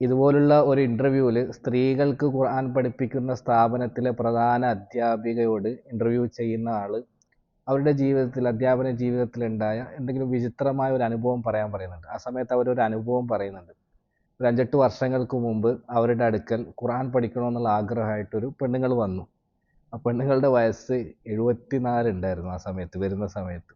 ഇതുപോലുള്ള ഒരു ഇന്റർവ്യൂവിൽ സ്ത്രീകൾക്ക് ഖുർആൻ പഠിപ്പിക്കുന്ന സ്ഥാപനത്തിലെ പ്രധാന അധ്യാപികയോട് ഇന്റർവ്യൂ ചെയ്യുന്ന ആൾ അവരുടെ ജീവിതത്തിൽ അധ്യാപന ജീവിതത്തിലുണ്ടായ എന്തെങ്കിലും വിചിത്രമായ ഒരു അനുഭവം പറയാൻ പറയുന്നുണ്ട്. ആ സമയത്ത് അവരൊരു അനുഭവം പറയുന്നുണ്ട്. ഒരു അഞ്ചെട്ട് വർഷങ്ങൾക്ക് മുമ്പ് അവരുടെ അടുക്കൽ ഖുർആൻ പഠിക്കണമെന്നുള്ള ആഗ്രഹമായിട്ടൊരു പെണ്ണുങ്ങൾ വന്നു. ആ പെണ്ണുങ്ങളുടെ വയസ്സ് എഴുപത്തിനാല് ഉണ്ടായിരുന്നു ആ സമയത്ത് വരുന്ന സമയത്ത്.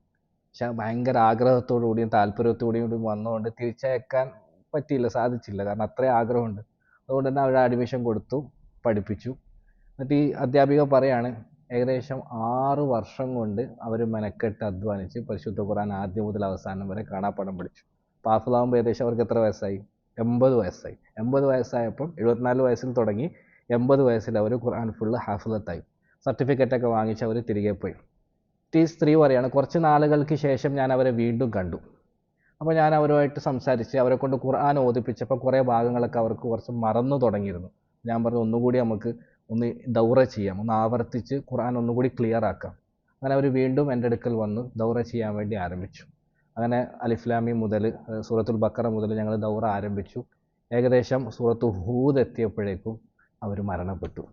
പക്ഷെ ഭയങ്കര ആഗ്രഹത്തോടു കൂടിയും താല്പര്യത്തോടു കൂടിയും വന്നുകൊണ്ട് തിരിച്ചയക്കാൻ പറ്റിയില്ല സാധിച്ചില്ല. കാരണം അത്രയും ആഗ്രഹമുണ്ട്. അതുകൊണ്ട് തന്നെ അവർ അഡ്മിഷൻ കൊടുത്തു പഠിപ്പിച്ചു. എന്നിട്ട് ഈ അധ്യാപിക പറയാണ് ഏകദേശം ആറ് വർഷം കൊണ്ട് അവർ മെനക്കെട്ട് അധ്വാനിച്ച് പരിശുദ്ധ ഖുർആൻ ആദ്യം മുതൽ അവസാനം വരെ കാണാപ്പാഠം പഠിച്ചു പാഫിലാകുമ്പോൾ ഏകദേശം അവർക്ക് എത്ര വയസ്സായി? എൺപത് വയസ്സായി. എൺപത് വയസ്സായപ്പം എഴുപത്തിനാല് വയസ്സിൽ തുടങ്ങി എൺപത് വയസ്സിൽ അവർ ഖുർആൻ ഫുള്ള് ഹാഫിലത്തായി സർട്ടിഫിക്കറ്റൊക്കെ വാങ്ങിച്ച് അവർ തിരികെ പോയി. ഈ സ്ത്രീ പറയാണ് കുറച്ച് നാളുകൾക്ക് ശേഷം ഞാൻ അവരെ വീണ്ടും കണ്ടു. അപ്പോൾ ഞാൻ അവരുമായിട്ട് സംസാരിച്ച് അവരെ കൊണ്ട് ഖുർആൻ ഓതിപ്പിച്ചപ്പോൾ കുറേ ഭാഗങ്ങളൊക്കെ അവർക്ക് കുറച്ച് മറന്നു തുടങ്ങിയിരുന്നു. ഞാൻ പറഞ്ഞു ഒന്നുകൂടി നമുക്ക് ഒന്ന് ദൗറ ചെയ്യാം. ഒന്ന് ആവർത്തിച്ച് ഖുർആൻ ഒന്നുകൂടി ക്ലിയർ ആക്കാം. അങ്ങനെ അവർ വീണ്ടും എന്റെ അടുക്കൽ വന്ന് ദൗറ ചെയ്യാൻ വേണ്ടി ആരംഭിച്ചു. അങ്ങനെ അലിഫ്ലാമി മുതൽ സൂറത്തുൽ ബക്കറ മുതൽ ഞങ്ങൾ ദൗറ ആരംഭിച്ചു. ഏകദേശം സൂറത്തു ഹൂദ് എത്തിയപ്പോഴേക്കും അവർ മരണപ്പെട്ടു.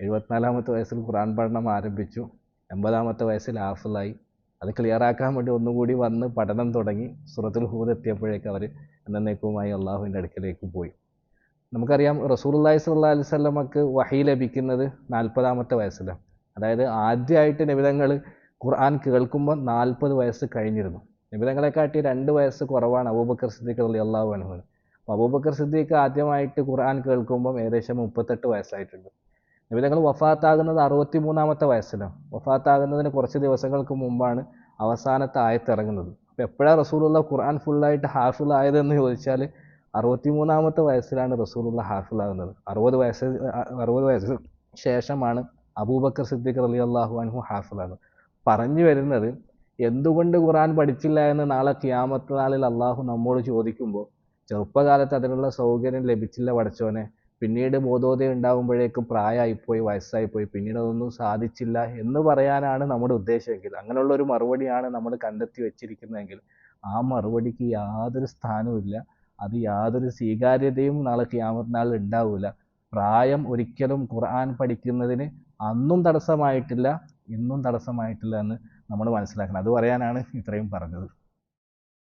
എഴുപത്തിനാലാമത്തെ വയസ്സിൽ ഖുർആൻ പഠനം ആരംഭിച്ചു. എൺപതാമത്തെ വയസ്സിൽ ഹാഫിളായി അത് ക്ലിയർ ആക്കാൻ വേണ്ടി ഒന്നുകൂടി വന്ന് പഠനം തുടങ്ങി സുറത്തുൽ ഹൂദ് എത്തിയപ്പോഴേക്ക് അവർ എന്നേക്കുമായി അള്ളാഹുവിന്റെ അടുക്കലേക്ക് പോയി. നമുക്കറിയാം റസൂലുള്ളാഹി സ്വല്ലല്ലാഹി അലൈഹി വസല്ലമക്ക് വഹി ലഭിക്കുന്നത് നാൽപ്പതാമത്തെ വയസ്സിലാണ്. അതായത് ആദ്യമായിട്ട് നിബിധങ്ങൾ ഖുർആൻ കേൾക്കുമ്പോൾ നാൽപ്പത് വയസ്സ് കഴിഞ്ഞിരുന്നു. നിബിധങ്ങളെക്കാട്ടി രണ്ട് വയസ്സ് കുറവാണ് അബൂബക്കർ സിദ്ദീഖ് അള്ളി അള്ളാഹു അനുഭവം അപ്പോൾ അബൂബക്കർ സിദ്ദീഖ് ആദ്യമായിട്ട് ഖുർആൻ കേൾക്കുമ്പം ഏകദേശം മുപ്പത്തെട്ട് വയസ്സായിട്ടുണ്ട്. നിബിധങ്ങൾ വഫാത്താകുന്നത് അറുപത്തി മൂന്നാമത്തെ വയസ്സിലാണ്. വഫാത്താകുന്നതിന് കുറച്ച് ദിവസങ്ങൾക്ക് മുമ്പാണ് അവസാനത്തെ ആയത്തിറങ്ങുന്നത് അപ്പോൾ എപ്പോഴാണ് റസൂലുള്ള ഖുർആൻ ഫുള്ളായിട്ട് ഹാഫിൾ ആയതെന്ന് ചോദിച്ചാൽ അറുപത്തി മൂന്നാമത്തെ വയസ്സിലാണ് റസൂലുള്ള ഹാഫിളാകുന്നത് അറുപത് വയസ്സ് അറുപത് വയസ്സ് ശേഷമാണ് അബൂബക്കർ സിദ്ദിഖ് റലി അള്ളാഹു അൻഹു ഹാഫിളാകുന്നത് പറഞ്ഞു വരുന്നത് എന്തുകൊണ്ട് ഖുർആൻ പഠിച്ചില്ല എന്ന് നാളെ ക്യാമത്ത് നാളിൽ അള്ളാഹു നമ്മോട് ചോദിക്കുമ്പോൾ ചെറുപ്പകാലത്ത് അതിനുള്ള സൗകര്യം ലഭിച്ചില്ല പഠിച്ചോനെ പിന്നീട് ബോധോദയം ഉണ്ടാകുമ്പോഴേക്കും പ്രായമായിപ്പോയി വയസ്സായിപ്പോയി. പിന്നീട് അതൊന്നും സാധിച്ചില്ല എന്ന് പറയാനാണ് നമ്മുടെ ഉദ്ദേശമെങ്കിൽ അങ്ങനെയുള്ള ഒരു മറുപടിയാണ് നമ്മൾ കണ്ടെത്തി വെച്ചിരിക്കുന്നതെങ്കിൽ ആ മറുപടിക്ക് യാതൊരു സ്ഥാനവുമില്ല അത് യാതൊരു സ്വീകാര്യതയും നാളെ ക്യാമറിനാൾ ഉണ്ടാവില്ല പ്രായം ഒരിക്കലും ഖുർആൻ പഠിക്കുന്നതിന് അന്നും തടസ്സമായിട്ടില്ല ഇന്നും തടസ്സമായിട്ടില്ല എന്ന് നമ്മൾ മനസ്സിലാക്കണം. അത് പറയാനാണ് ഇത്രയും പറഞ്ഞത്.